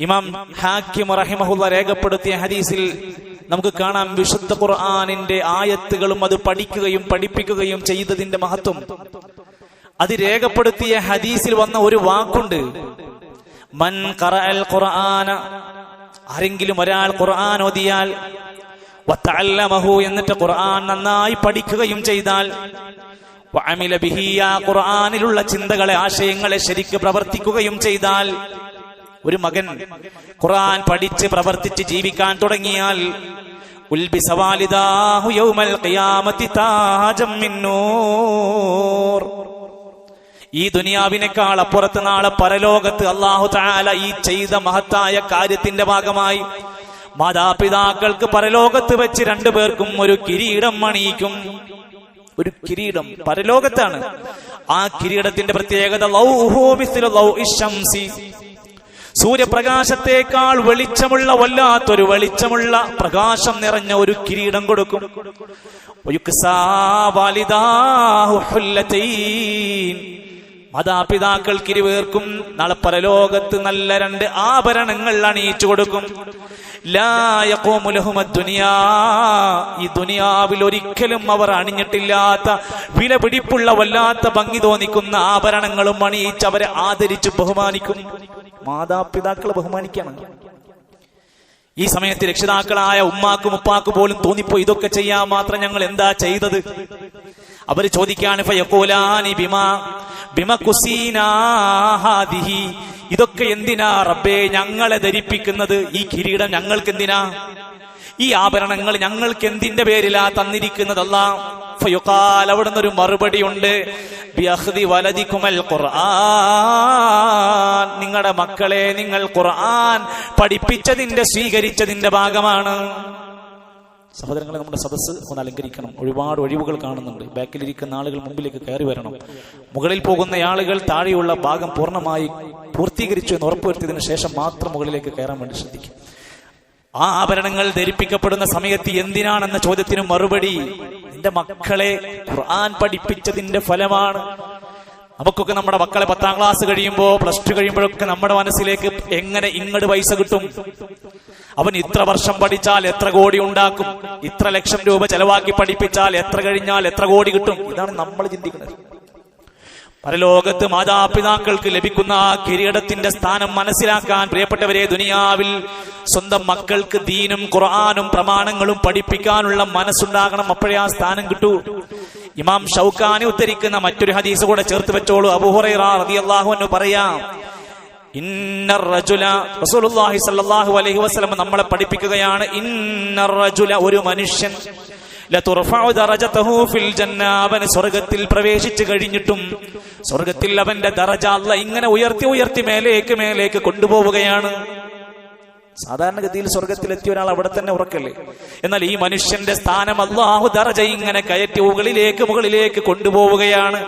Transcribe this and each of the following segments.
ഇമാം ഹാക്കിം റഹിമഹുല്ല രേഖപ്പെടുത്തിയ ഹദീസിൽ നമുക്ക് കാണാം വിശുദ്ധ ഖുർആാനിന്റെ ആയത്തുകളും അത് പഠിക്കുകയും പഠിപ്പിക്കുകയും ചെയ്തതിന്റെ മഹത്വം. അത് രേഖപ്പെടുത്തിയ ഹദീസിൽ വന്ന ഒരു വാക്കുണ്ട്. മൻ ഖുർആന ആരെങ്കിലും ഒരാൾ ഖുർആൻ ഓതിയാൽ വതഅല്ലമഹു എന്നിട്ട് ഖുർആൻ നന്നായി പഠിക്കുകയും ചെയ്താൽ ഖുർആനിലുള്ള ചിന്തകളെ ആശയങ്ങളെ ശരിക്ക് പ്രവർത്തിക്കുകയും ചെയ്താൽ ഒരു മകൻ ഖുർആൻ പഠിച്ച് പ്രവർത്തിച്ച് ജീവിക്കാൻ തുടങ്ങിയാൽ ഈ ദുനിയാവിനേക്കാൾ അപ്പുറത്ത് നാളെ പരലോകത്ത് അള്ളാഹു താല ഈ ചെയ്ത മഹത്തായ കാര്യത്തിന്റെ ഭാഗമായി മാതാപിതാക്കൾക്ക് പരലോകത്ത് വെച്ച് രണ്ടു പേർക്കും ഒരു കിരീടം അണിയിക്കും. ഒരു കിരീടം പരലോകത്താണ്. ആ കിരീടത്തിന്റെ പ്രത്യേകത ലൗഹു ഹോ ലൗ ശംസി. സൂര്യപ്രകാശത്തേക്കാൾ വെളിച്ചമുള്ള വല്ലാത്തൊരു വെളിച്ചമുള്ള പ്രകാശം നിറഞ്ഞ ഒരു കിരീടം കൊടുക്കും. മാതാപിതാക്കൾക്ക് ഇരുവേർക്കും നാളെ പരലോകത്ത് നല്ല രണ്ട് ആഭരണങ്ങൾ അണിയിച്ചു കൊടുക്കും ഈ ദുനിയാവിൽ ഒരിക്കലും അവർ അണിഞ്ഞിട്ടില്ലാത്ത വില പിടിപ്പുള്ള വല്ലാത്ത ഭംഗി തോന്നിക്കുന്ന ആഭരണങ്ങളും അണിയിച്ച് അവരെ ആദരിച്ച് ബഹുമാനിക്കും. മാതാപിതാക്കളെ ബഹുമാനിക്കണം. ഈ സമയത്ത് രക്ഷിതാക്കളായ ഉമ്മാക്കും ഉപ്പാക്കും പോലും തോന്നിപ്പോ ഇതൊക്കെ ചെയ്യാൻ മാത്രം ഞങ്ങൾ എന്താ ചെയ്തത്? അവർ ചോദിക്കാണ് ഇതൊക്കെ എന്തിനാ റബ്ബേ ഞങ്ങളെ ധരിപ്പിക്കുന്നത്? ഈ കിരീടം ഞങ്ങൾക്ക് എന്തിനാ? ഈ ആഭരണങ്ങൾ ഞങ്ങൾക്ക് എന്തിന്റെ പേരിലാ തന്നിരിക്കുന്നതല്ല ഫയുക്കാൽ അവിടുന്ന് ഒരു മറുപടി ഉണ്ട്. ഖുർആൻ. നിങ്ങളുടെ മക്കളെ നിങ്ങൾ ഖുർആൻ പഠിപ്പിച്ചതിന്റെ സ്വീകരിച്ചതിന്റെ ഭാഗമാണ്. സഹോദരങ്ങളെ നമ്മുടെ സദസ്സ് ഒന്ന് അലങ്കരിക്കണം. ഒരുപാട് ഒഴിവുകൾ കാണുന്നുണ്ട്. ബാക്കിലിരിക്കുന്ന ആളുകൾ മുമ്പിലേക്ക് കയറി വരണം. മുകളിൽ പോകുന്ന ആളുകൾ താഴെയുള്ള ഭാഗം പൂർണമായി പൂർത്തീകരിച്ചു എന്ന് ഉറപ്പുവരുത്തിയതിനു ശേഷം മാത്രം മുകളിലേക്ക് കയറാൻ വേണ്ടി ശ്രദ്ധിക്കും. ആ ആഭരണങ്ങൾ ധരിപ്പിക്കപ്പെടുന്ന സമയത്ത് എന്തിനാണെന്ന ചോദ്യത്തിന് മറുപടി എന്റെ മക്കളെ ഖുർആൻ പഠിപ്പിച്ചതിന്റെ ഫലമാണ്. നമുക്കൊക്കെ നമ്മുടെ മക്കളെ പത്താം ക്ലാസ് കഴിയുമ്പോൾ പ്ലസ് ടു കഴിയുമ്പോഴൊക്കെ നമ്മുടെ മനസ്സിലേക്ക് എങ്ങനെ ഇങ്ങോട്ട് പൈസ കിട്ടും? അവൻ ഇത്ര വർഷം പഠിച്ചാൽ എത്ര കോടി ഉണ്ടാക്കും? ഇത്ര ലക്ഷം രൂപ ചെലവാക്കി പഠിപ്പിച്ചാൽ എത്ര കഴിഞ്ഞാൽ എത്ര കോടി കിട്ടും? ഇതാണ് നമ്മൾ ചിന്തിക്കുന്നത്. പരലോകത്ത് മാതാപിതാക്കൾക്ക് ലഭിക്കുന്ന ആ കിരീടത്തിന്റെ സ്ഥാനം മനസ്സിലാക്കാൻ പ്രിയപ്പെട്ടവരെ ദുനിയാവിൽ സ്വന്തം മക്കൾക്ക് ദീനും ഖുർആാനും പ്രമാണങ്ങളും പഠിപ്പിക്കാനുള്ള മനസ്സുണ്ടാകണം. അപ്പോഴേ ആ സ്ഥാനം കിട്ടൂ. ഇമാം ഷൗക്കാനി ഉദ്ധരിക്കുന്ന മറ്റൊരു ഹദീസ് കൂടെ ചേർത്ത് വെച്ചോളൂ. അബൂഹുറൈറ റളിയല്ലാഹു അൻഹു പറയാം നമ്മളെ പഠിപ്പിക്കുകയാണ്. ഒരു മനുഷ്യൻ. അവൻ സ്വർഗത്തിൽ പ്രവേശിച്ചു കഴിഞ്ഞിട്ടും സ്വർഗത്തിൽ അവന്റെ ദറജ അല്ല ഇങ്ങനെ ഉയർത്തി ഉയർത്തി മേലേക്ക് മേലേക്ക് കൊണ്ടുപോവുകയാണ്. സാധാരണഗതിയിൽ സ്വർഗത്തിലെത്തിയ ഒരാൾ അവിടെ തന്നെ ഉറക്കല്ലേ? എന്നാൽ ഈ മനുഷ്യന്റെ സ്ഥാനം അള്ളാഹു ദറജ ഇങ്ങനെ കയറ്റി മുകളിലേക്ക് മുകളിലേക്ക് കൊണ്ടുപോവുകയാണ്.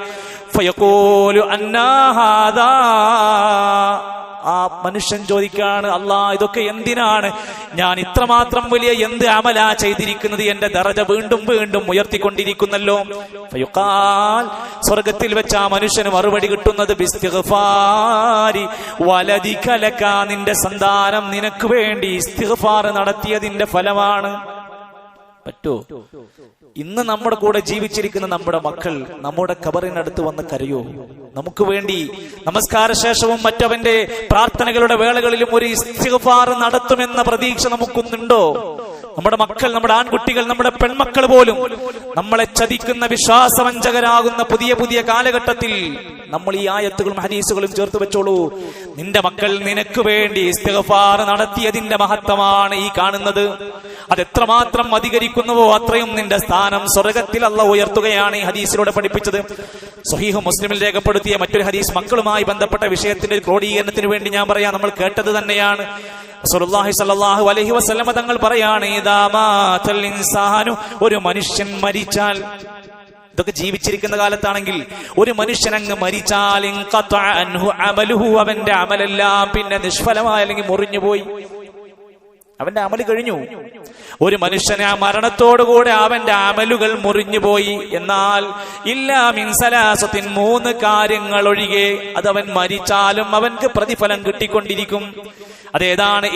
ആ മനുഷ്യൻ ചോദിക്കാണ് അല്ലാ ഇതൊക്കെ എന്തിനാണ്? ഞാൻ ഇത്രമാത്രം വലിയ എന്ത് അമലാ ചെയ്തിരിക്കുന്നത്? എന്റെ ദറജ വീണ്ടും വീണ്ടും ഉയർത്തിക്കൊണ്ടിരിക്കുന്നല്ലോ. സ്വർഗത്തിൽ വെച്ച് ആ മനുഷ്യന് മറുപടി കിട്ടുന്നത് ബിസ്തിഗ്ഫാരി കലക്ക ലക നിന്റെ സന്താനം നിനക്ക് വേണ്ടി ഇസ്തിഗ്ഫാർ നടത്തിയതിന്റെ ഫലമാണ്. പറ്റോ. ഇന്ന് നമ്മുടെ കൂടെ ജീവിച്ചിരിക്കുന്ന നമ്മുടെ മക്കൾ നമ്മുടെ കബറിനടുത്ത് വന്ന് കരയോ. നമുക്ക് വേണ്ടി നമസ്കാര ശേഷവും മറ്റവന്റെ പ്രാർത്ഥനകളുടെ വേളകളിലും ഒരു നടത്തുമെന്ന പ്രതീക്ഷ നമുക്കൊന്നുണ്ടോ? നമ്മുടെ മക്കൾ നമ്മുടെ ആൺകുട്ടികൾ നമ്മുടെ പെൺമക്കൾ പോലും നമ്മളെ ചതിക്കുന്ന വിശ്വാസവഞ്ചകരാകുന്ന പുതിയ പുതിയ കാലഘട്ടത്തിൽ നമ്മൾ ഈ ആയത്തുകളും ഹദീസുകളും ചേർത്ത് വെച്ചോളൂ. നിന്റെ മക്കൾ നിനക്ക് വേണ്ടി ഇസ്തിഗ്ഫാർ നടത്തിയതിന്റെ മഹത്വമാണ് ഈ കാണുന്നത്. അത് എത്രമാത്രം അധികരിക്കുന്നുവോ അത്രയും നിന്റെ സ്ഥാനം സ്വർഗത്തിൽ അല്ല ഉയർത്തുകയാണ് ഈ ഹദീസിലൂടെ പഠിപ്പിച്ചത്. സ്വഹീഹ് മുസ്ലിമിൽ രേഖപ്പെടുത്തിയ മറ്റൊരു ഹദീസ് മക്കളുമായി ബന്ധപ്പെട്ട വിഷയത്തിന്റെ ക്രോഡീകരണത്തിന് വേണ്ടി ഞാൻ പറയാം. നമ്മൾ കേട്ടത് തന്നെയാണ്. സ്വല്ലല്ലാഹു അലൈഹി വസല്ലമ തങ്ങൾ പറയാണ് ഇൻസാനു ഒരു മനുഷ്യൻ മരിച്ചാൽ ഇതൊക്കെ ജീവിച്ചിരിക്കുന്ന കാലത്താണെങ്കിൽ ഒരു മനുഷ്യൻ അങ്ങ് മരിച്ചാൽ അവന്റെ അമലെല്ലാം പിന്നെ നിഷ്ഫലമായ അല്ലെങ്കിൽ മുറിഞ്ഞുപോയി. അവന്റെ അമൽ കഴിഞ്ഞു. ഒരു മനുഷ്യനെ ആ മരണത്തോടുകൂടെ അവന്റെ അമലുകൾ മുറിഞ്ഞുപോയി. എന്നാൽ ഇല്ലാ മിൻസലാസത്തിൻ മൂന്ന് കാര്യങ്ങൾ ഒഴികെ അതവൻ മരിച്ചാലും അവൻക്ക് പ്രതിഫലം കിട്ടിക്കൊണ്ടിരിക്കും. അതേതാണ്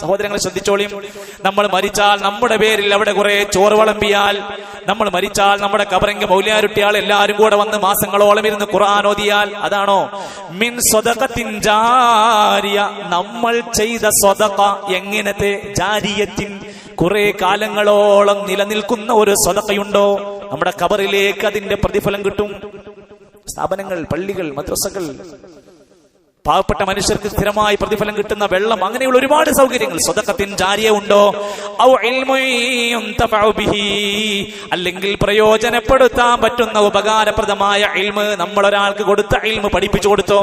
സഹോദരങ്ങളെ ശ്രദ്ധിച്ചോളിയും നമ്മൾ മരിച്ചാൽ നമ്മുടെ പേരിൽ അവിടെ കുറെ ചോറ് വിളമ്പിയാൽ നമ്മൾ മരിച്ചാൽ നമ്മുടെ കബറങ്ക് മൗല്യാരുട്ടിയാൾ എല്ലാവരും കൂടെ വന്ന് മാസങ്ങളോളം ഇരുന്ന് ഖുർആൻ ഓതിയാൽ അതാണോ? മിൻ സ്വതകത്തിൻ ജാരിയ. നമ്മൾ ചെയ്ത സ്വതക എങ്ങനത്തെ? ജാരിയത്തിൻ കുറെ കാലങ്ങളോളം നിലനിൽക്കുന്ന ഒരു സ്വതക്കയുണ്ടോ നമ്മുടെ കബറിലേക്ക് അതിന്റെ പ്രതിഫലം കിട്ടും. സ്ഥാപനങ്ങൾ പള്ളികൾ മദ്രസകൾ. പാവപ്പെട്ട മനുഷ്യർക്ക് സ്ഥിരമായി പ്രതിഫലം കിട്ടുന്ന വെള്ളം അങ്ങനെയുള്ള ഒരുപാട് സൗകര്യങ്ങൾ. സ്വതക്കത്തിൻ ജാരിയ ഉണ്ടോ. അല്ലെങ്കിൽ പ്രയോജനപ്പെടുത്താൻ പറ്റുന്ന ഉപകാരപ്രദമായ ഇൽമ് നമ്മൾ ഒരാൾക്ക് കൊടുത്ത ഇൽമ് പഠിപ്പിച്ചു കൊടുത്തോ?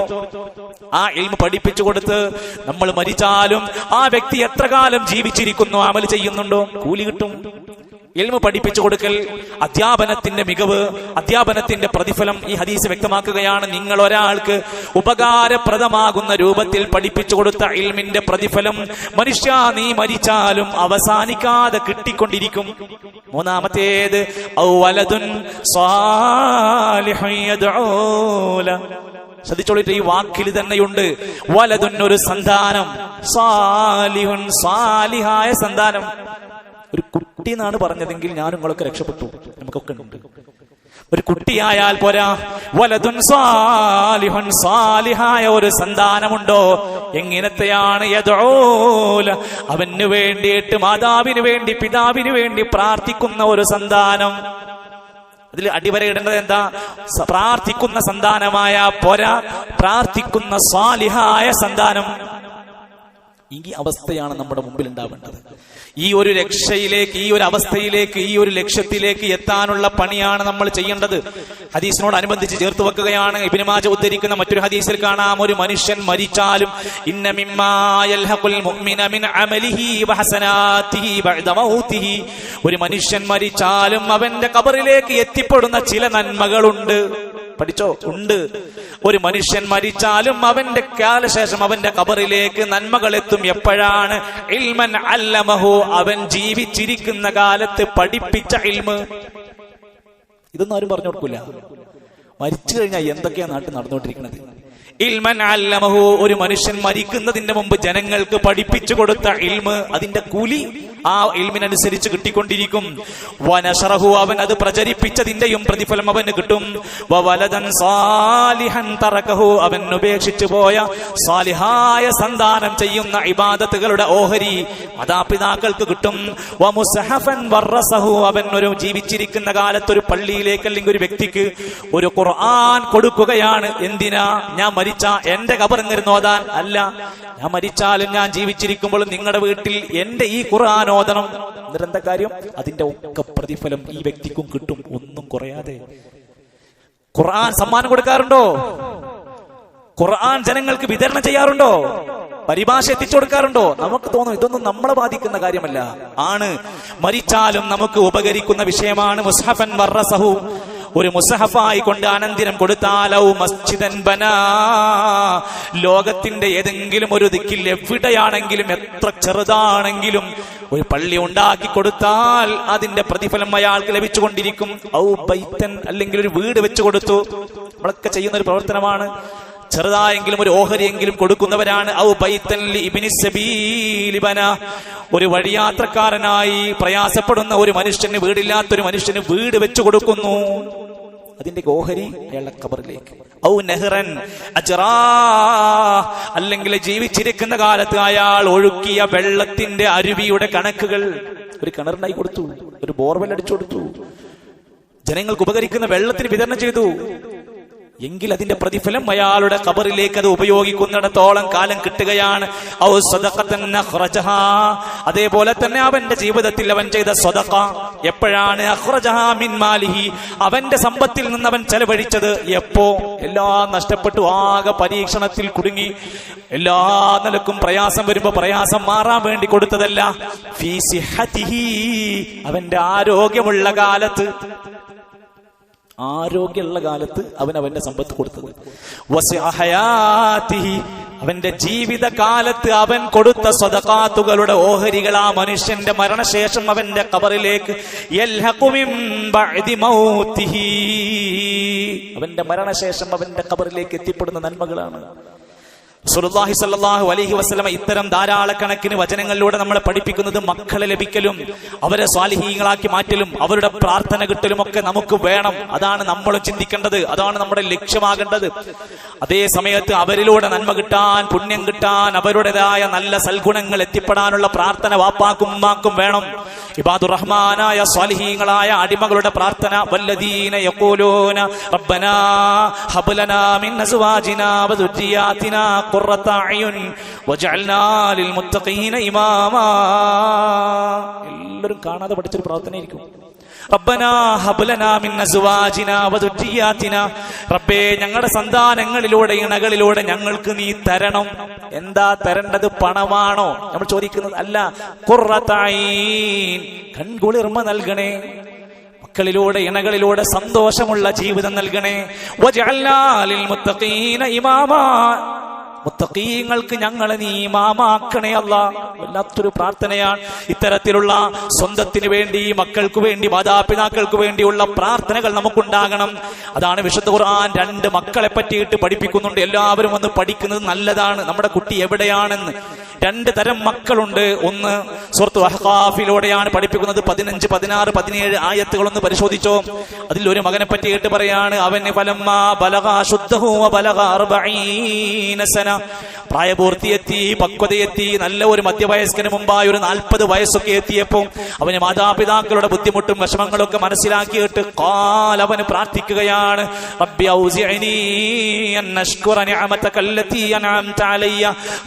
ആ ഇൽമ് പഠിപ്പിച്ചു കൊടുത്ത് നമ്മൾ മരിച്ചാലും ആ വ്യക്തി എത്ര കാലം ജീവിച്ചിരിക്കുന്നു അമൽ ചെയ്യുന്നുണ്ടോ? കൂലി കിട്ടും. ഇൽമ പഠിപ്പിച്ചു കൊടുക്കൽ അധ്യാപനത്തിന്റെ മികവ് അധ്യാപനത്തിന്റെ പ്രതിഫലം ഈ ഹദീസ് വ്യക്തമാക്കുകയാണ്. നിങ്ങൾ ഒരാൾക്ക് ഉപകാരപ്രദമാകുന്ന രൂപത്തിൽ പഠിപ്പിച്ചു കൊടുത്ത ഇൽമിന്റെ പ്രതിഫലം മനുഷ്യ നീ മരിച്ചാലും അവസാനിക്കാതെ കിട്ടിക്കൊണ്ടിരിക്കും. മൂന്നാമത്തേത്. ശ്രദ്ധിച്ചോളിട്ട് ഈ വാക്കിൽ തന്നെയുണ്ട്. വലതുൻ ഒരു സന്താനം സാലിഹുൻ സാലിഹായ സന്താനം. ഒരു കുട്ടി എന്നാണ് പറഞ്ഞതെങ്കിൽ ഞാൻ നിങ്ങളൊക്കെ രക്ഷപ്പെട്ടു. നമുക്കൊക്കെ ഉണ്ട്. ഒരു കുട്ടിയായാൽ പോരാ. വലതുൻ സാലിഹുൻ സാലിഹായ ഒരു സന്താനമുണ്ടോ? എങ്ങനത്തെയാണ് യഥോല അവന് വേണ്ടിയിട്ട് മാതാവിന് വേണ്ടി പിതാവിന് വേണ്ടി പ്രാർത്ഥിക്കുന്ന ഒരു സന്താനം. അതിൽ അടിവരയിടേണ്ടത് എന്താ? പ്രാർത്ഥിക്കുന്ന സന്താനമായ പോരാ. പ്രാർത്ഥിക്കുന്ന സ്വാലിഹായ സന്താനം. ഈ അവസ്ഥയാണ് നമ്മുടെ മുമ്പിൽ ഉണ്ടാവേണ്ടത് ഈ ഒരു രക്ഷയിലേക്ക് ഈ ഒരു അവസ്ഥയിലേക്ക് ഈ ഒരു ലക്ഷ്യത്തിലേക്ക് എത്താനുള്ള പണിയാണ് നമ്മൾ ചെയ്യേണ്ടത്. ഹദീസിനോട് അനുബന്ധിച്ച് ചേർത്ത് വെക്കുകയാണ്. ഇബിനുമാജ ഉദ്ധരിക്കുന്ന മറ്റൊരു ഹദീസിൽ കാണാം. ഒരു മനുഷ്യൻ മരിച്ചാലും ഒരു മനുഷ്യൻ മരിച്ചാലും അവന്റെ കബറിലേക്ക് എത്തിപ്പെടുന്ന ചില നന്മകളുണ്ട്. പഠിച്ചോ? ഉണ്ട്. ഒരു മനുഷ്യൻ മരിച്ചാലും അവന്റെ കാലശേഷം അവന്റെ കബറിലേക്ക് നന്മകൾ എത്തും. എപ്പോഴാണ്? ഇൽമൻ അല്ലമഹു. അവൻ ജീവിച്ചിരിക്കുന്ന കാലത്ത് പഠിപ്പിച്ച ഇൽമ്. ഇതൊന്നും ആരും പറഞ്ഞു കൊടുക്കില്ല മരിച്ചു കഴിഞ്ഞാൽ എന്തൊക്കെയാ നാട്ടിൽ നടന്നുകൊണ്ടിരിക്കുന്നത് ഇൽമൻ അല്ലമഹു. ഒരു മനുഷ്യൻ മരിക്കുന്നതിന്റെ മുമ്പ് ജനങ്ങൾക്ക് പഠിപ്പിച്ചു കൊടുത്ത ഇൽമ്. അതിന്റെ കൂലി ആ ഇൽമിനനുസരിച്ച് കിട്ടിക്കൊണ്ടിരിക്കും. വനഷറഹു അവൻ അത് പ്രചരിപ്പിച്ചതിന്റെയും പ്രതിഫലം അവന് കിട്ടും. സാലിഹൻ തറക്കഹു അവൻ ഉപേക്ഷിച്ചു പോയ സാലിഹായ സന്താനം ചെയ്യുന്ന ഇബാദത്തുകളുടെ ഓഹരി മാതാപിതാക്കൾക്ക് കിട്ടും. വറസഹു അവൻ ഒരു ജീവിച്ചിരിക്കുന്ന കാലത്ത് ഒരു പള്ളിയിലേക്ക് അല്ലെങ്കിൽ ഒരു വ്യക്തിക്ക് ഒരു ഖുർആൻ കൊടുക്കുകയാണ്. എന്തിനാ? ഞാൻ മരിച്ച എന്റെ കബറിന് ഓതാൻ അല്ല ഞാൻ മരിച്ചാലും ഞാൻ ജീവിച്ചിരിക്കുമ്പോഴും നിങ്ങളുടെ വീട്ടിൽ എന്റെ ഈ ഖുർആൻ ഓതണം എന്നിട്ട് കാര്യം അതിന്റെ ഒക്കെ പ്രതിഫലം ഈ വ്യക്തിക്കും കിട്ടും ഒന്നും കുറയാതെ. ഖുർആൻ സമ്മാനം കൊടുക്കാറുണ്ടോ? ഖുർആൻ ജനങ്ങൾക്ക് വിതരണം ചെയ്യാറുണ്ടോ? പരിഭാഷ എത്തിച്ചു കൊടുക്കാറുണ്ടോ? നമുക്ക് തോന്നും ഇതൊന്നും നമ്മളെ ബാധിക്കുന്ന കാര്യമല്ല. ആണ്. മരിച്ചാലും നമുക്ക് ഉപകരിക്കുന്ന വിഷയമാണ് മുസ്ഹഫൻ വർറസഹു ഒരു മുസഹഫായി കൊണ്ട് അനന്തിരം കൊടുത്താലോ മസ്ജിദൻ ബനാ. ലോകത്തിന്റെ ഏതെങ്കിലും ഒരു ദിക്കിൽ എവിടെയാണെങ്കിലും എത്ര ചെറുതാണെങ്കിലും ഒരു പള്ളി ഉണ്ടാക്കി കൊടുത്താൽ അതിന്റെ പ്രതിഫലം അയാൾക്ക് ലഭിച്ചുകൊണ്ടിരിക്കും. ഔ ബൈത്തൻ അല്ലെങ്കിൽ ഒരു വീട് വെച്ചു കൊടുത്തു. നമ്മളൊക്കെ ചെയ്യുന്ന ഒരു പ്രവർത്തനമാണ്. ചെറുതായെങ്കിലും ഒരു ഓഹരിയെങ്കിലും കൊടുക്കുന്നവരാണ് ഔ ബന. ഒരു വഴിയാത്രക്കാരനായി പ്രയാസപ്പെടുന്ന ഒരു മനുഷ്യന് വീടില്ലാത്തൊരു മനുഷ്യന് വീട് വെച്ചു കൊടുക്കുന്നു. അതിന്റെ ഓഹരി അയാളുടെ കബറിലേക്ക് ഔ നെഹ്റൻ അല്ലെങ്കിൽ ജീവിച്ചിരിക്കുന്ന കാലത്ത് അയാൾ ഒഴുക്കിയ വെള്ളത്തിന്റെ അരുവിയുടെ കണക്കുകൾ ഒരു കിണറിനായി കൊടുത്തു. ഒരു ബോർവെൽ അടിച്ചു കൊടുത്തു. ജനങ്ങൾക്ക് ഉപകരിക്കുന്ന വെള്ളത്തിന് വിതരണം ചെയ്തു. എങ്കിൽ അതിന്റെ പ്രതിഫലം അയാളുടെ കബറിലേക്ക് അത് ഉപയോഗിക്കുന്നിടത്തോളം കാലം കിട്ടുകയാണ്. അതേപോലെ തന്നെ അവന്റെ ജീവിതത്തിൽ അവൻ ചെയ്ത സ്വതക്ക എപ്പോഴാണ് അവന്റെ സമ്പത്തിൽ നിന്ന് അവൻ ചെലവഴിച്ചത് എപ്പോ? എല്ലാം നഷ്ടപ്പെട്ടു ആകെ പരീക്ഷണത്തിൽ കുടുങ്ങി. എല്ലാ നിലക്കും പ്രയാസം വരുമ്പോ പ്രയാസം മാറാൻ വേണ്ടി കൊടുത്തതല്ല. അവന്റെ ആരോഗ്യമുള്ള കാലത്ത് ആരോഗ്യമുള്ള കാലത്ത് അവൻ അവന്റെ സമ്പത്ത് കൊടുത്തത്. അവന്റെ ജീവിതകാലത്ത് അവൻ കൊടുത്ത സ്വതകാത്തുകളുടെ ഓഹരികൾ ആ മനുഷ്യന്റെ മരണശേഷം അവന്റെ കബറിലേക്ക്. അവന്റെ മരണശേഷം അവന്റെ കബറിലേക്ക് എത്തിപ്പെടുന്ന നന്മകളാണ് സുലുല്ലാഹി സല്ലാഹു അലഹി വസ്ലമ ഇത്തരം ധാരാളക്കണക്കിന് വചനങ്ങളിലൂടെ നമ്മളെ പഠിപ്പിക്കുന്നത് മക്കളെ ലഭിക്കലും അവരെ സ്വാലിഹീങ്ങളാക്കി മാറ്റലും അവരുടെ പ്രാർത്ഥന കിട്ടലും ഒക്കെ നമുക്ക് വേണം. അതാണ് നമ്മൾ ചിന്തിക്കേണ്ടത്. അതാണ് നമ്മുടെ ലക്ഷ്യമാകേണ്ടത്. അതേ സമയത്ത് അവരിലൂടെ നന്മ കിട്ടാൻ പുണ്യം കിട്ടാൻ അവരുടേതായ നല്ല സൽഗുണങ്ങൾ എത്തിപ്പെടാനുള്ള പ്രാർത്ഥന വാപ്പാക്കും ഉമ്മാക്കും വേണം. ഇബാദു റഹ്മാനായ സ്വാലിഹീങ്ങളായ അടിമകളുടെ പ്രാർത്ഥന വല്ലദീന യഖൂലൂന റബ്ബനാ ഹബ്ലനാ ഖുറത അയ്യുൻ വജഅൽനാ ലിൽ മുത്തഖീന ഇമാമാ എല്ലാവരും കാണാതെ പഠിച്ചൊരു പ്രാർത്ഥനയായിരിക്കും റബ്ബനാ ഹബ് ലനാ മിൻ അസ്വാജിനാ വദുരിയാതിനാ റബ്ബേ ഞങ്ങളുടെ സന്താനങ്ങളിലൂടെ ഇണകളിലൂടെ ഞങ്ങൾക്ക് നീ തരണം. എന്താ തരേണ്ടത്? പണമാണോ? നമ്മൾ ചോദിക്കുന്നത്. അല്ല ഖുറതഈൻ കൺകുളിർമ നൽകണേ. മക്കളിലൂടെ ഇണകളിലൂടെ സന്തോഷമുള്ള ജീവിതം നൽകണേ. ഇമാമാ. മുത്തഖീങ്ങൾക്ക് ഞങ്ങളെ നീ ഇമാമാക്കണേ അല്ല. വല്ലാത്തൊരു പ്രാർത്ഥനയാണ്. ഇത്തരത്തിലുള്ള സ്വന്തത്തിന് വേണ്ടി മക്കൾക്ക് വേണ്ടി മാതാപിതാക്കൾക്ക് വേണ്ടിയുള്ള പ്രാർത്ഥനകൾ നമുക്കുണ്ടാകണം. അതാണ് വിശുദ്ധ ഖുർആൻ. രണ്ട് മക്കളെ പറ്റിയിട്ട് പഠിപ്പിക്കുന്നുണ്ട്. എല്ലാവരും ഒന്ന് പഠിക്കുന്നത് നല്ലതാണ്. നമ്മുടെ കുട്ടി എവിടെയാണെന്ന്. രണ്ട് തരം മക്കളുണ്ട്. ഒന്ന് സുഹൃത്ത് വഹ്ഖാഫിലൂടെയാണ് പഠിപ്പിക്കുന്നത്. പതിനഞ്ച് പതിനാറ് പതിനേഴ് ആയത്തുകളൊന്ന് പരിശോധിച്ചോ. അതിൽ ഒരു മകനെ പറ്റിയിട്ട് പറയാണ്. അവന് ഫലമ്മ വ ബലഗ അർബഈന സന. പ്രായപൂർത്തിയെത്തി പക്വതയെത്തി നല്ല ഒരു മധ്യവയസ്കന് മുമ്പായി ഒരു നാൽപ്പത് വയസ്സൊക്കെ എത്തിയപ്പോൾ അവന് മാതാപിതാക്കളുടെ ബുദ്ധിമുട്ടും വിഷമങ്ങളും ഒക്കെ മനസ്സിലാക്കിയിട്ട് കാൽ അവന് പ്രാർത്ഥിക്കുകയാണ്.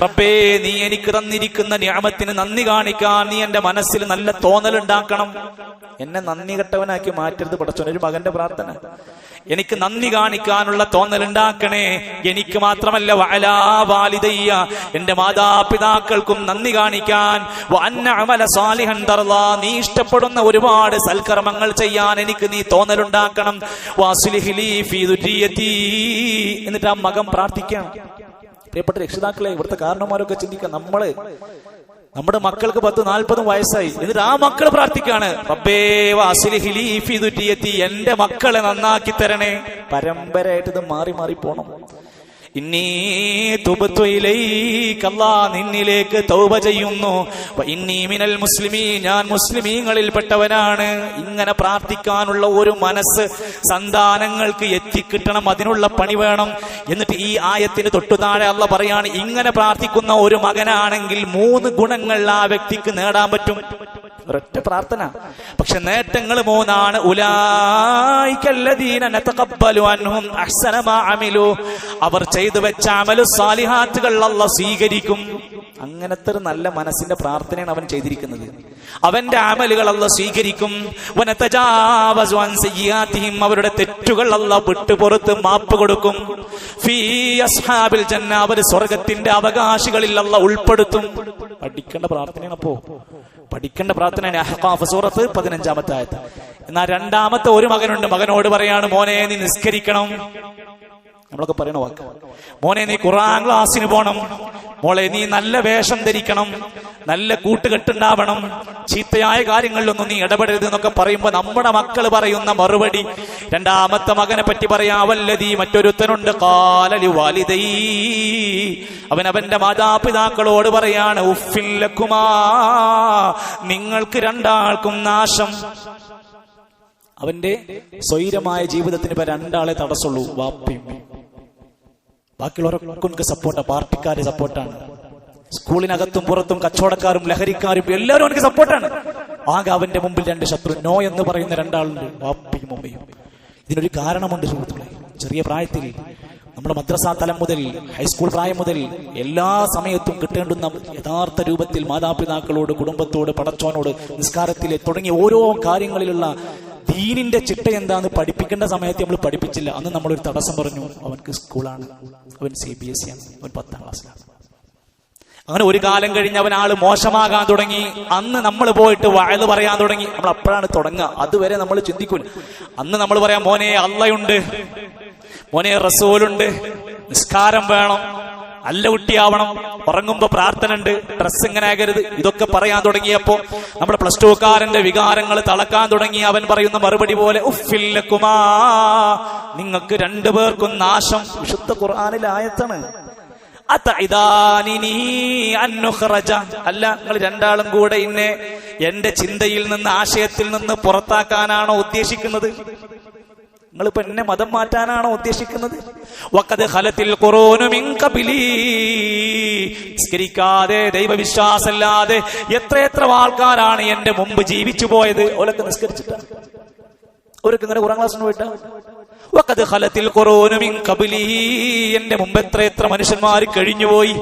റബ്ബി നീ എനിക്ക് തന്നിരിക്കുന്ന ഞാമത്തിന് നന്ദി കാണിക്കാൻ നീ എന്റെ മനസ്സിൽ നല്ല തോന്നൽ ഉണ്ടാക്കണം. എന്നെ നന്ദി കെട്ടവനാക്കി മാറ്റരുത് പടച്ചോൻ ഒരു മകന്റെ പ്രാർത്ഥന. എനിക്ക് നന്ദി കാണിക്കാനുള്ള തോന്നൽ ഉണ്ടാക്കണേ. എനിക്ക് മാത്രമല്ല വഅലാ വാലിദയ്യ എന്റെ മാതാപിതാക്കൾക്കും നന്ദി കാണിക്കാൻ. അമല സാലിഹൻ നീ ഇഷ്ടപ്പെടുന്ന ഒരുപാട് സൽക്കർമ്മങ്ങൾ ചെയ്യാൻ എനിക്ക് നീ തോന്നലുണ്ടാക്കണം. എന്നിട്ട് ആ മകം പ്രാർത്ഥിക്കണം പ്രിയപ്പെട്ട രക്ഷിതാക്കളെ ഇവിടുത്തെ കാരണന്മാരൊക്കെ ചിന്തിക്കാം നമ്മൾ നമ്മുടെ മക്കൾക്ക് പത്ത് നാൽപ്പതും വയസ്സായി. എന്നിട്ട് ആ മക്കൾ പ്രാർത്ഥിക്കാണ് എന്റെ മക്കളെ നന്നാക്കി തരണേ. പരമ്പരയായിട്ട് ഇത് മാറി മാറി പോണം. ഇന്നീ നിന്നിലേക്ക് തൗബ ചെയ്യുന്നു. മിനൽ മുസ്ലിമീ ഞാൻ മുസ്ലിമീങ്ങളിൽപ്പെട്ടവനാണ്. ഇങ്ങനെ പ്രാർത്ഥിക്കാനുള്ള ഒരു മനസ്സ് സന്താനങ്ങൾക്ക് എത്തിക്കിട്ടണം അതിനുള്ള പണി വേണം. എന്നിട്ട് ഈ ആയത്തിന് തൊട്ടു താഴെ അല്ല പറയാണ് ഇങ്ങനെ പ്രാർത്ഥിക്കുന്ന ഒരു മകനാണെങ്കിൽ മൂന്ന് ഗുണങ്ങൾ ആ വ്യക്തിക്ക് നേടാൻ പറ്റും. ഒരൊറ്റ പ്രാർത്ഥന. പക്ഷെ നേട്ടങ്ങൾ മൂന്നാണ്. അവർ ചെയ്തു വെച്ച അമലു സാലിഹാത്തുകൾ അല്ല സ്വീകരിക്കും. അങ്ങനത്തെ ഒരു നല്ല മനസ്സിന്റെ പ്രാർത്ഥനയാണ് അവൻ ചെയ്തിരിക്കുന്നത്. അവന്റെ അമലുകൾ അല്ല സ്വീകരിക്കും. അവരുടെ തെറ്റുകൾ അല്ല വിട്ടുപുറത്ത് മാപ്പ് കൊടുക്കും. അവർ സ്വർഗത്തിന്റെ അവകാശികളിൽ അല്ല ഉൾപ്പെടുത്തും. പഠിക്കേണ്ട പ്രാർത്ഥനയാണ് അപ്പോ. പഠിക്കേണ്ട പ്രാർത്ഥനയാണ് സൂറത്ത് പതിനഞ്ചാമത്തെ ആയത്ത്. എന്നാൽ രണ്ടാമത്തെ ഒരു മകനുണ്ട്. മകനോട് പറയാണ് മോനെ നീ നിസ്കരിക്കണം. നമ്മളൊക്കെ പറയണ വാക്ക്. മോനെ നീ ഖുറാൻ ക്ലാസ്സിന് പോണം. മോളെ നീ നല്ല വേഷം ധരിക്കണം. നല്ല കൂട്ടുകെട്ടുണ്ടാവണം. ചീത്തയായ കാര്യങ്ങളിലൊന്നും നീ ഇടപെടരുത് എന്നൊക്കെ പറയുമ്പോ നമ്മുടെ മക്കൾ പറയുന്ന മറുപടി. രണ്ടാമത്തെ മകനെ പറ്റി പറയാ വല്ലതി മറ്റൊരുത്തനുണ്ട്. കാലലി വാലിതൈ അവൻ അവന്റെ മാതാപിതാക്കളോട് പറയാണ് ഉഫില്ലക്കുമാ നിങ്ങൾക്ക് രണ്ടാൾക്കും നാശം. അവന്റെ സ്വൈരമായ ജീവിതത്തിന് ഇപ്പൊ രണ്ടാളെ തടസ്സുള്ളൂ വാപ്പയും. ബാക്കിയുള്ളവരൊക്കെ എനിക്ക് സപ്പോർട്ടാണ് പാർട്ടിക്കാര് സപ്പോർട്ടാണ് സ്കൂളിനകത്തും പുറത്തും കച്ചവടക്കാരും ലഹരിക്കാരും എല്ലാവരും എനിക്ക് സപ്പോർട്ടാണ് ആകെ അവന്റെ മുമ്പിൽ രണ്ട് ശത്രു നോ എന്ന് പറയുന്ന രണ്ടാളുണ്ട് വാപ്പിയും ഉമ്മയും. ഇതിനൊരു കാരണമുണ്ട് സുഹൃത്തുക്കളെ. ചെറിയ പ്രായത്തിൽ നമ്മുടെ മദ്രസ തലം മുതൽ ഹൈസ്കൂൾ പ്രായം മുതൽ എല്ലാ സമയത്തും കിട്ടേണ്ടുന്ന യഥാർത്ഥ രൂപത്തിൽ മാതാപിതാക്കളോട് കുടുംബത്തോട് പടച്ചോനോട് നിസ്കാരത്തിലെ തുടങ്ങിയ ഓരോ കാര്യങ്ങളിലുള്ള ദീനിന്റെ ചിട്ട എന്താന്ന് പഠിപ്പിക്കേണ്ട സമയത്ത് നമ്മൾ പഠിപ്പിച്ചില്ല. അന്ന് നമ്മളൊരു തടസ്സം പറഞ്ഞു അവൻക്ക് സ്കൂളാണ്. അവൻ സി ബി എസ് സി ആണ്. അവൻ പത്താം ക്ലാസ്സിലാണ്. അങ്ങനെ ഒരു കാലം കഴിഞ്ഞ് അവൻ ആൾ മോശമാകാൻ തുടങ്ങി. അന്ന് നമ്മൾ പോയിട്ട് വയത് പറയാൻ തുടങ്ങി. നമ്മൾ അപ്പോഴാണ് തുടങ്ങുക. അതുവരെ നമ്മൾ ചിന്തിക്കൂല. അന്ന് നമ്മൾ പറയാം മോനെ അള്ളയുണ്ട്. മോനെ റസൂലുണ്ട്. നിസ്കാരം വേണം. നല്ല കുട്ടിയാവണം. ഉറങ്ങുമ്പോ പ്രാർത്ഥന ഉണ്ട് ഡ്രസ് ഇങ്ങനെ ആകരുത് ഇതൊക്കെ പറയാൻ തുടങ്ങിയപ്പോ നമ്മുടെ പ്ലസ് ടുക്കാരന്റെ വികാരങ്ങൾ തളക്കാൻ തുടങ്ങി. അവൻ പറയുന്ന മറുപടി പോലെ ഉഫില്ലക്കുമാ നിങ്ങൾക്ക് രണ്ടുപേർക്കും നാശം. വിശുദ്ധ ഖുർആാനിൽ ആയത്താണ്. അല്ല നിങ്ങൾ രണ്ടാളും കൂടെ ഇന്നെ എന്റെ ചിന്തയിൽ നിന്ന് ആശയത്തിൽ നിന്ന് പുറത്താക്കാനാണോ ഉദ്ദേശിക്കുന്നത്? നിങ്ങളിപ്പോ എന്നെ മതം മാറ്റാനാണോ ഉദ്ദേശിക്കുന്നത്. നിസ്കരിക്കാതെ ദൈവവിശ്വാസമില്ലാതെ എത്രയെത്ര ആൾക്കാരാണ് എന്റെ മുമ്പ് ജീവിച്ചു പോയത് ഓലൊക്കെ നിസ്കരിച്ചിട്ടാണ് അവരൊക്കെ ഇങ്ങനെ കുറാം ക്ലാസ്സിന് പോയിട്ടാ. എന്റെ മുമ്പ് എത്ര എത്ര മനുഷ്യന്മാർ കഴിഞ്ഞുപോയി.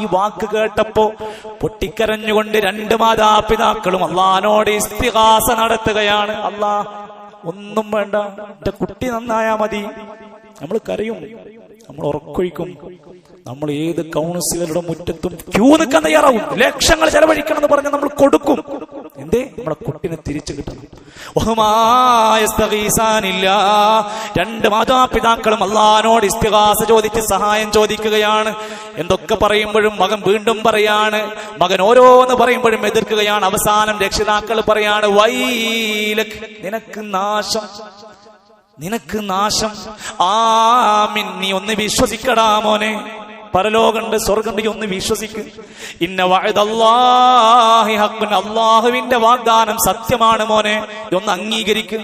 ഈ വാക്ക് കേട്ടപ്പോ പൊട്ടിക്കരഞ്ഞുകൊണ്ട് രണ്ട് മാതാപിതാക്കളും അള്ളഹാനോട് ഇസ്തിഹാസ നടത്തുകയാണ്. അള്ളാ ഒന്നും വേണ്ട. എന്റെ കുട്ടി നന്നായാ മതി. നമ്മൾ കരയും. നമ്മൾ ഉറക്കൊഴിക്കും. നമ്മൾ ഏത് കൗൺസിലറുടെ മുറ്റത്തും ക്യൂ നിൽക്കാൻ തയ്യാറാവും. ലക്ഷങ്ങൾ ചെലവഴിക്കണം എന്ന് പറഞ്ഞ് നമ്മൾ കൊടുക്കും. എന്തേ നമ്മുടെ കുട്ടിനെ തിരിച്ചു കിട്ടണം. വഹുമായസ്തഗീസാനില്ല. രണ്ട് മാതാപിതാക്കളും അള്ളഹാനോട് ഇസ്തിഹാസ ചോദിച്ച് സഹായം ചോദിക്കുകയാണ്. എന്തൊക്കെ പറയുമ്പോഴും മകൻ വീണ്ടും പറയാണ്. മകൻ ഓരോന്ന് പറയുമ്പോഴും എതിർക്കുകയാണ്. അവസാനം രക്ഷിതാക്കൾ പറയാണ് വൈലക് നിനക്ക് നാശം. നിനക്ക് നാശം. ആമിൻ. നീ ഒന്ന് വിശ്വസിക്കടാ മോനെ. പരലോകണ്ട് സ്വർഗണ്ട് ഒന്ന് വിശ്വസിക്ക്. ഇന്ന അല്ലാഹുവിന്റെ വാഗ്ദാനം സത്യമാണ് മോനെ. ഒന്ന് അംഗീകരിക്ക്.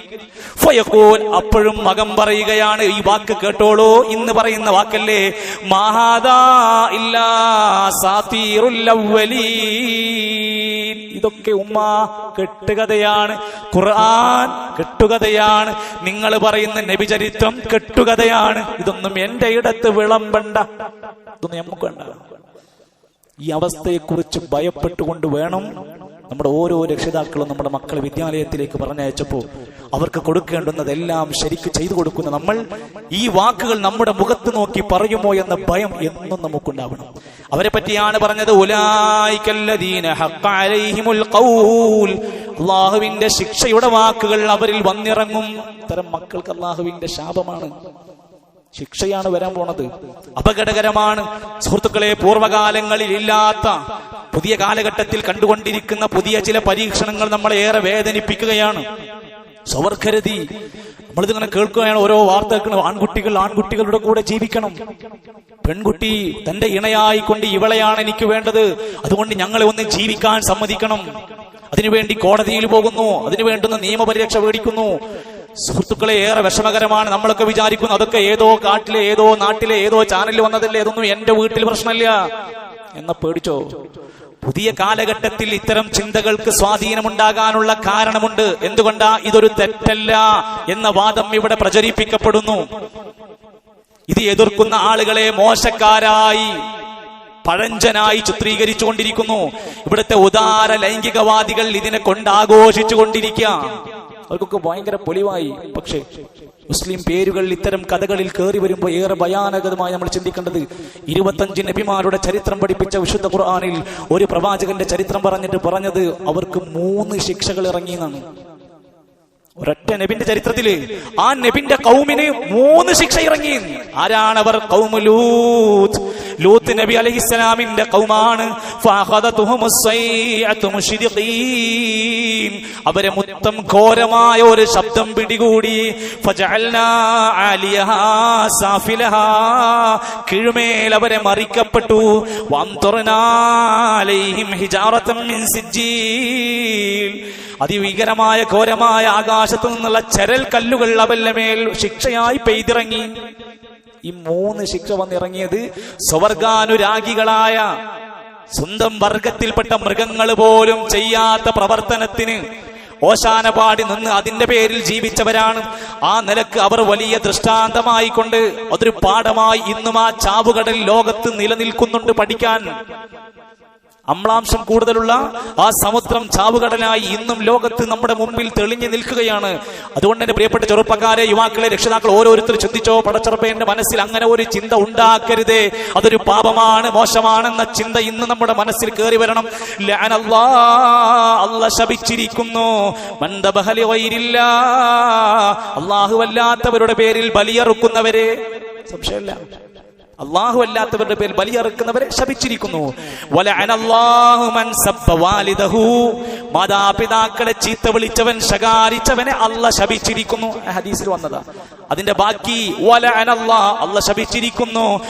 ഫയഖൂൽ അപ്പോഴും മകം പറയുകയാണ് ഈ വാക്ക് കേട്ടോളൂ ഇന്ന് പറയുന്ന വാക്കല്ലേ? മഹാദാ ഇല്ലാ സാതീറുൽ ഇതൊക്കെ ഉമ്മ കെട്ടുകഥയാണ്. ഖുർആൻ കെട്ടുകഥയാണ്. നിങ്ങൾ പറയുന്ന നബിചരിത്രം കെട്ടുകഥയാണ്. ഇതൊന്നും എന്റെ ഇടത്ത് വിളമ്പണ്ട. ഇതൊന്നും നമുക്ക് വേണ്ട. ഈ അവസ്ഥയെക്കുറിച്ച് ഭയപ്പെട്ടുകൊണ്ട് വേണം നമ്മുടെ ഓരോ രക്ഷിതാക്കളും നമ്മുടെ മക്കളെ വിദ്യാലയത്തിലേക്ക് പറഞ്ഞയച്ചപ്പോൾ. അവർക്ക് കൊടുക്കേണ്ടുന്നതെല്ലാം ശരിക്ക് ചെയ്തു കൊടുക്കുന്ന നമ്മൾ ഈ വാക്കുകൾ നമ്മുടെ മുഖത്ത് നോക്കി പറയുമോ എന്ന ഭയം എന്നും നമുക്കുണ്ടാവണം. അവരെ പറ്റിയാണ് പറഞ്ഞത് അള്ളാഹുവിന്റെ ശിക്ഷയുടെ വാക്കുകൾ അവരിൽ വന്നിറങ്ങും. ഇത്തരം മക്കൾക്ക് അള്ളാഹുവിന്റെ ശാപമാണ്. ശിക്ഷയാണ് വരാൻ പോണത്. അപകടകരമാണ്. സുഹൃത്തുക്കളെ പൂർവകാലങ്ങളിൽ ഇല്ലാത്ത പുതിയ കാലഘട്ടത്തിൽ കണ്ടുകൊണ്ടിരിക്കുന്ന പുതിയ ചില പരീക്ഷണങ്ങൾ നമ്മളെ ഏറെ വേദനിപ്പിക്കുകയാണ്. സ്വവർഗരതി നമ്മളിതിങ്ങനെ കേൾക്കുകയാണ് ഓരോ വാർത്തകളും ആൺകുട്ടികൾ ആൺകുട്ടികളുടെ കൂടെ ജീവിക്കണം. പെൺകുട്ടി തന്റെ ഇണയായിക്കൊണ്ട് ഇവളെയാണ് എനിക്ക് വേണ്ടത്. അതുകൊണ്ട് ഞങ്ങളെ ഒന്ന് ജീവിക്കാൻ സമ്മതിക്കണം. അതിനുവേണ്ടി കോടതിയിൽ പോകുന്നു. അതിനു വേണ്ടുന്ന നിയമപരിരക്ഷ മേടിക്കുന്നു. സുഹൃത്തുക്കളെ ഏറെ വിഷമകരമാണ്. നമ്മളൊക്കെ വിചാരിക്കുന്നു അതൊക്കെ ഏതോ കാട്ടിലെ ഏതോ നാട്ടിലെ ഏതോ ചാനലിൽ വന്നതല്ലേ? അതൊന്നും എന്റെ വീട്ടിൽ പ്രശ്നമില്ല. എന്ന പേടിച്ചോ? പുതിയ കാലഘട്ടത്തിൽ ഇത്തരം ചിന്തകൾക്ക് സ്വാധീനമുണ്ടാകാനുള്ള കാരണമുണ്ട്. എന്തുകൊണ്ടാ ഇതൊരു തെറ്റല്ല എന്ന വാദം ഇവിടെ പ്രചരിപ്പിക്കപ്പെടുന്നു. ഇത് എതിർക്കുന്ന ആളുകളെ മോശക്കാരായി പഴഞ്ചനായി ചിത്രീകരിച്ചു കൊണ്ടിരിക്കുന്നു ഇവിടുത്തെ ഉദാര ലൈംഗികവാദികൾ ഇതിനെ കൊണ്ടാഘോഷിച്ചു കൊണ്ടിരിക്കുക അവർക്കൊക്കെ ഭയങ്കര പൊലിവായി. പക്ഷേ മുസ്ലിം പേരുകൾ ഇത്തരം കഥകളിൽ കയറി വരുമ്പോൾ ഏറെ ഭയാനകതമായി നമ്മൾ ചിന്തിക്കേണ്ടത് ഇരുപത്തഞ്ച് നബിമാരുടെ ചരിത്രം പഠിപ്പിച്ച വിശുദ്ധ ഖുർആാനിൽ ഒരു പ്രവാചകന്റെ ചരിത്രം പറഞ്ഞിട്ട് പറഞ്ഞത് അവർക്ക് മൂന്ന് ശിക്ഷകൾ ഇറങ്ങി എന്നാണ് ഒരൊറ്റ നബിന്റെ ചരിത്രത്തിൽ ആ നബിന്റെ കൗമിന് മൂന്ന് ശിക്ഷ ഇറങ്ങി. ആരാണവർ? കൗമു ലൂത്ത് നബി അലൈഹിസ്സലാമിന്റെ കൗമാണ് അവരെ മുത്തം ഘോരമായ ഒരു ശബ്ദം പിടികൂടി കീഴ്മേൽ അവരെ മറിക്കപ്പെട്ടു. അതിഭീകരമായ ഘോരമായ ആകാശത്തു നിന്നുള്ള ചരൽ കല്ലുകൾ അവരുടെ മേൽ ശിക്ഷയായി പെയ്തിറങ്ങി. ഈ മൂന്ന് ശിക്ഷ വന്നിറങ്ങിയത് സ്വവർഗാനുരാഗികളായ സ്വന്തം വർഗത്തിൽപ്പെട്ട മൃഗങ്ങൾ പോലും ചെയ്യാത്ത പ്രവർത്തനത്തിന് ഓശാന പാടി നിന്ന് അതിന്റെ പേരിൽ ജീവിച്ചവരാണ്. ആ നിലയ്ക്ക് അവർ വലിയ ദൃഷ്ടാന്തമായി കൊണ്ട് അതൊരു പാഠമായി ഇന്നും ആ ചാവുകടൽ ലോകത്ത് നിലനിൽക്കുന്നുണ്ട് പഠിക്കാൻ. അമ്ലാംശം കൂടുതലുള്ള ആ സമുദ്രം ചാവുകടലായി ഇന്നും ലോകത്ത് നമ്മുടെ മുമ്പിൽ തെളിഞ്ഞു നിൽക്കുകയാണ്. അതുകൊണ്ട് തന്നെ പ്രിയപ്പെട്ട ചെറുപ്പക്കാരെ യുവാക്കളെ രക്ഷിതാക്കൾ ഓരോരുത്തർ ചിന്തിച്ചോ പടച്ചെറുപ്പ എന്റെ മനസ്സിൽ അങ്ങനെ ഒരു ചിന്ത ഉണ്ടാക്കരുതേ. അതൊരു പാപമാണ് മോശമാണെന്ന ചിന്ത ഇന്ന് നമ്മുടെ മനസ്സിൽ കയറി വരണം. ശപിച്ചിരിക്കുന്നു. വൈരില്ല അള്ളാഹുവല്ലാത്തവരുടെ പേരിൽ ബലിയറുക്കുന്നവരെ. സംശയമില്ല. അള്ളാഹു അല്ലാത്തവരുടെ പേരിൽ ബലിയറുക്കുന്നവരെ ശപിച്ചിരിക്കുന്നു. മാതാപിതാക്കളെ ചീത്ത വിളിച്ചവൻ ശകാരിച്ചവനെ അല്ല ശപിച്ചിരിക്കുന്നു. ഹദീസിൽ വന്നതാ. അതിന്റെ ബാക്കി അല്ല ശപിച്ചിരിക്കുന്നു.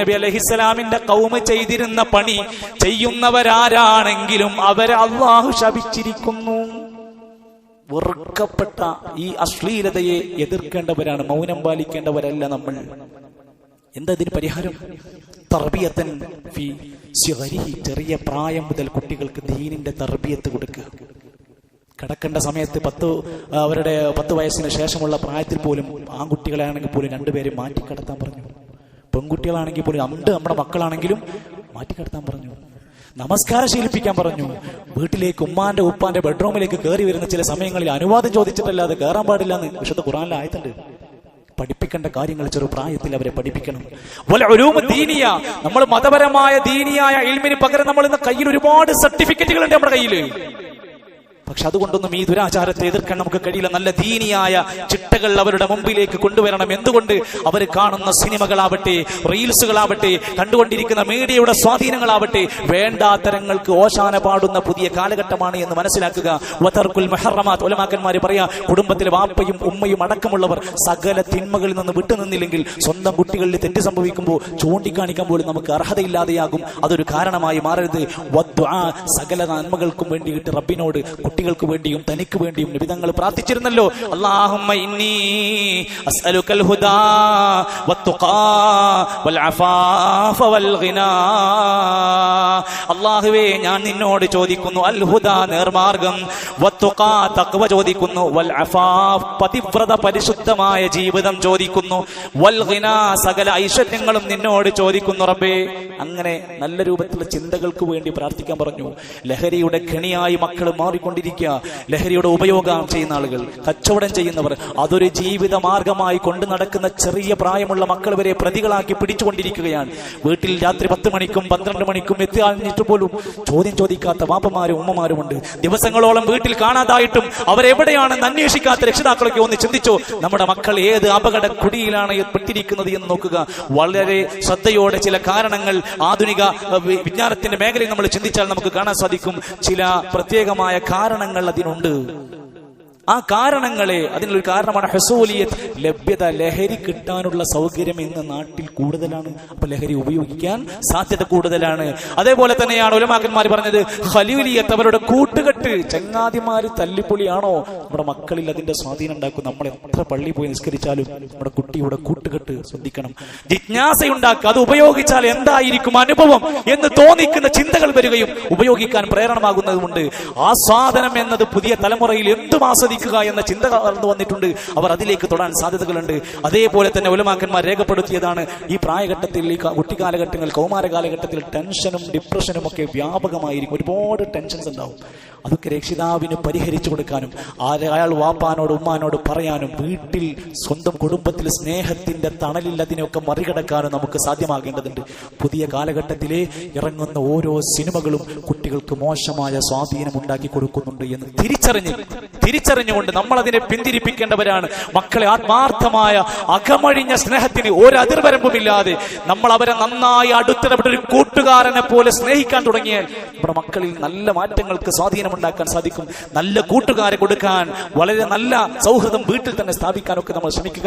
നബി അലൈഹിസ്സലാമിന്റെ കൗമ് ചെയ്തിരുന്ന പണി ചെയ്യുന്നവരാരാണെങ്കിലും അവരെ അള്ളാഹു ശപിച്ചിരിക്കുന്നു. വെറുക്കപ്പെട്ട ഈ അശ്ലീലതയെ എതിർക്കേണ്ടവരാണ് മൗനം പാലിക്കേണ്ടവരല്ല നമ്മൾ. എന്താ ഇതിന് പരിഹാരം? തർബിയത്തൻ ഫി. ചെറിയ പ്രായം മുതൽ കുട്ടികൾക്ക് ദീനിന്റെ തർബിയത്ത് കൊടുക്കുക. കിടക്കേണ്ട സമയത്ത് പത്ത് അവരുടെ പത്ത് വയസ്സിന് ശേഷമുള്ള പ്രായത്തിൽ പോലും ആൺകുട്ടികളാണെങ്കിൽ പോലും രണ്ടുപേരും മാറ്റി കിടത്താൻ പറഞ്ഞു. പെൺകുട്ടികളാണെങ്കിൽ പോലും അണ്ട് നമ്മുടെ മക്കളാണെങ്കിലും മാറ്റി കിടത്താൻ പറഞ്ഞു. നമസ്കാരം ശീലിപ്പിക്കാൻ പറഞ്ഞു. വീട്ടിലേക്ക് ഉമ്മാന്റെ ഉപ്പാന്റെ ബെഡ്റൂമിലേക്ക് കയറി വരുന്ന ചില സമയങ്ങളിൽ അനുവാദം ചോദിച്ചിട്ടല്ലാതെ കയറാൻ പാടില്ല എന്ന് വിശുദ്ധ ഖുറാനിൽ ആയത്തുണ്ട് പഠിപ്പിക്കേണ്ട കാര്യങ്ങൾ ചെറു പ്രായത്തിൽ അവരെ പഠിപ്പിക്കണം. ദീനിയ. നമ്മൾ മതപരമായ ദീനിയായ ഇൽമിന് പകരം നമ്മൾ ഇന്ന് കയ്യിൽ ഒരുപാട് സർട്ടിഫിക്കറ്റുകൾ ഉണ്ട് നമ്മുടെ കയ്യിൽ പക്ഷെ അതുകൊണ്ടൊന്നും ഈ ദുരാചാരത്തെ എതിർക്കാൻ നമുക്ക് കഴിയില്ല. നല്ല ദീനിയായ ചിട്ടകൾ അവരുടെ മുമ്പിലേക്ക് കൊണ്ടുവരണം. എന്തുകൊണ്ട്? അവർ കാണുന്ന സിനിമകളാവട്ടെ റീൽസുകളാവട്ടെ കണ്ടുകൊണ്ടിരിക്കുന്ന മീഡിയയുടെ സ്വാധീനങ്ങളാവട്ടെ വേണ്ടാത്തരങ്ങൾക്ക് ഓശാന പാടുന്ന പുതിയ കാലഘട്ടമാണ് എന്ന് മനസ്സിലാക്കുക. വതർക്കുൽ മെഹറമാത്ത് ഒലമാക്കന്മാര് പറയാ കുടുംബത്തിലെ വാപ്പയും ഉമ്മയും അടക്കമുള്ളവർ സകല തിന്മകളിൽ നിന്ന് വിട്ടുനിന്നില്ലെങ്കിൽ സ്വന്തം കുട്ടികളിൽ തെറ്റ് സംഭവിക്കുമ്പോൾ ചൂണ്ടിക്കാണിക്കാൻ പോലും നമുക്ക് അർഹതയില്ലാതെയാകും. അതൊരു കാരണമായി മാറരുത്. സകല നന്മകൾക്കും വേണ്ടിയിട്ട് റബ്ബിനോട് കുട്ടികൾക്ക് വേണ്ടിയും തനിക്ക് വേണ്ടിയും നിബിതങ്ങൾ പ്രാർത്ഥിച്ചിരുന്നല്ലോ. ഇന്നി അസ്അലുക്കൽ ഹുദാ വൽ അഫാഫ വൽ ഗിനാ. അല്ലാഹുവേ ഞാൻ നിന്നോട് ചോദിക്കുന്നു അൽ ഹുദാ നേർമാർഗം തഖ്വ ചോദിക്കുന്നു വൽ അഫാഫ് പതിവ്രത പരിശുദ്ധമായ ജീവിതം ചോദിക്കുന്നു വൽ ഗിനാ സകല ഐശ്വര്യങ്ങളും നിന്നോട് ചോദിക്കുന്നു റബ്ബേ. അങ്ങനെ നല്ല രൂപത്തിലുള്ള ചിന്തകൾക്ക് വേണ്ടി പ്രാർത്ഥിക്കാൻ പറഞ്ഞു. ലഹരിയുടെ ഖണിയായി മക്കൾ മാറിക്കൊണ്ടിരിക്കുക ലഹരിയുടെ ഉപയോഗം ചെയ്യുന്ന ആളുകൾ കച്ചവടം ചെയ്യുന്നവർ അതൊരു ജീവിത മാർഗമായി കൊണ്ടു നടക്കുന്ന ചെറിയ പ്രായമുള്ള മക്കൾ വരെ പ്രതികളാക്കി പിടിച്ചുകൊണ്ടിരിക്കുകയാണ്. വീട്ടിൽ രാത്രി പത്ത് മണിക്കും പന്ത്രണ്ട് മണിക്കും എത്തിയാഞ്ഞിട്ട് പോലും ചോദ്യം ചോദിക്കാത്ത വാപ്പമാരും ഉമ്മമാരുമുണ്ട് ദിവസങ്ങളോളം വീട്ടിൽ കാണാതായിട്ടും അവരെവിടെയാണെന്ന് അന്വേഷിക്കാത്ത രക്ഷിതാക്കളൊക്കെ ഒന്ന് ചിന്തിച്ചോ നമ്മുടെ മക്കൾ ഏത് അപകട കുടിയിലാണ് പെട്ടിരിക്കുന്നത് എന്ന് നോക്കുക. വളരെ ശ്രദ്ധയോടെ ചില കാരണങ്ങൾ ആധുനിക വിജ്ഞാനത്തിന്റെ മേഖലയിൽ നമ്മൾ ചിന്തിച്ചാൽ നമുക്ക് കാണാൻ സാധിക്കും. ചില പ്രത്യേകമായ കാരണങ്ങൾ അതിനുണ്ട്. ആ കാരണങ്ങളെ അതിനൊരു കാരണമാണ് ഹസൂലിയത്ത്. ലഭ്യത ലഹരി കിട്ടാനുള്ള സൗകര്യം ഇന്ന് നാട്ടിൽ കൂടുതലാണ്. അപ്പൊ ലഹരി ഉപയോഗിക്കാൻ സാധ്യത കൂടുതലാണ്. അതേപോലെ തന്നെയാണ് ഒലമാക്കന്മാർ പറഞ്ഞത് ഖലീലിയത്ത് അവരുടെ കൂട്ടുകെട്ട് ചങ്ങാതിമാർ തല്ലിപ്പൊളിയാണോ? നമ്മുടെ മക്കളിൽ അതിന്റെ സ്വാധീനം ഉണ്ടാക്കും. നമ്മൾ എത്ര പള്ളി പോയി നിസ്കരിച്ചാലും നമ്മുടെ കുട്ടിയുടെ കൂട്ടുകെട്ട് ശ്രദ്ധിക്കണം. ജിജ്ഞാസയുണ്ടാക്കുക അത് ഉപയോഗിച്ചാൽ എന്തായിരിക്കും അനുഭവം എന്ന് തോന്നിക്കുന്ന ചിന്തകൾ വരികയും ഉപയോഗിക്കാൻ പ്രേരണമാകുന്നതുമുണ്ട്. ആസ്വാദനം എന്നത് പുതിയ തലമുറയിൽ എന്തും ആസ്വദിക്കുക എന്ന ചിന്ത കടന്നു വന്നിട്ടുണ്ട്. അവർ അതിലേക്ക് തൊടാൻ സാധ്യതകളുണ്ട്. അതേപോലെ തന്നെ ഉലമാക്കന്മാർ രേഖപ്പെടുത്തിയതാണ് ഈ പ്രായഘട്ടത്തിൽ ഈ കുട്ടിക്കാലഘട്ടങ്ങൾ കൗമാര കാലഘട്ടത്തിൽ ടെൻഷനും ഡിപ്രഷനും ഒക്കെ വ്യാപകമായിരിക്കും. ഒരുപാട് ടെൻഷൻസ് ഉണ്ടാവും. അതൊക്കെ രക്ഷിതാവിന് പരിഹരിച്ചു കൊടുക്കാനും അയാൾ വാപ്പാനോട് ഉമ്മാനോട് പറയാനും വീട്ടിൽ സ്വന്തം കുടുംബത്തിൽ സ്നേഹത്തിന്റെ തണലിൽ അതിനെയൊക്കെ മറികടക്കാനും നമുക്ക് സാധ്യമാകേണ്ടതുണ്ട്. പുതിയ കാലഘട്ടത്തിലെ ഇറങ്ങുന്ന ഓരോ സിനിമകളും കുട്ടികൾക്ക് മോശമായ സ്വാധീനം ഉണ്ടാക്കി കൊടുക്കുന്നുണ്ട് എന്ന് തിരിച്ചറിഞ്ഞ് തിരിച്ചറിഞ്ഞ് തിരിച്ചറിഞ്ഞുകൊണ്ട് നമ്മൾ അതിനെ പിന്തിരിപ്പിക്കേണ്ടവരാണ്. മക്കളെ ആത്മാർത്ഥമായ അകമഴിഞ്ഞ സ്നേഹത്തിന് ഒരതിർവരമ്പുമില്ലാതെ നമ്മൾ അവരെ നന്നായി അടുത്തിടപെട്ട ഒരു കൂട്ടുകാരനെ പോലെ സ്നേഹിക്കാൻ തുടങ്ങിയാൽ നമ്മുടെ മക്കളിൽ നല്ല മാറ്റങ്ങൾക്ക് സ്വാധീനമുണ്ടാക്കാൻ സാധിക്കും. നല്ല കൂട്ടുകാരെ കൊടുക്കാൻ വളരെ നല്ല സൗഹൃദം വീട്ടിൽ തന്നെ സ്ഥാപിക്കാനൊക്കെ നമ്മൾ ശ്രമിക്കുക.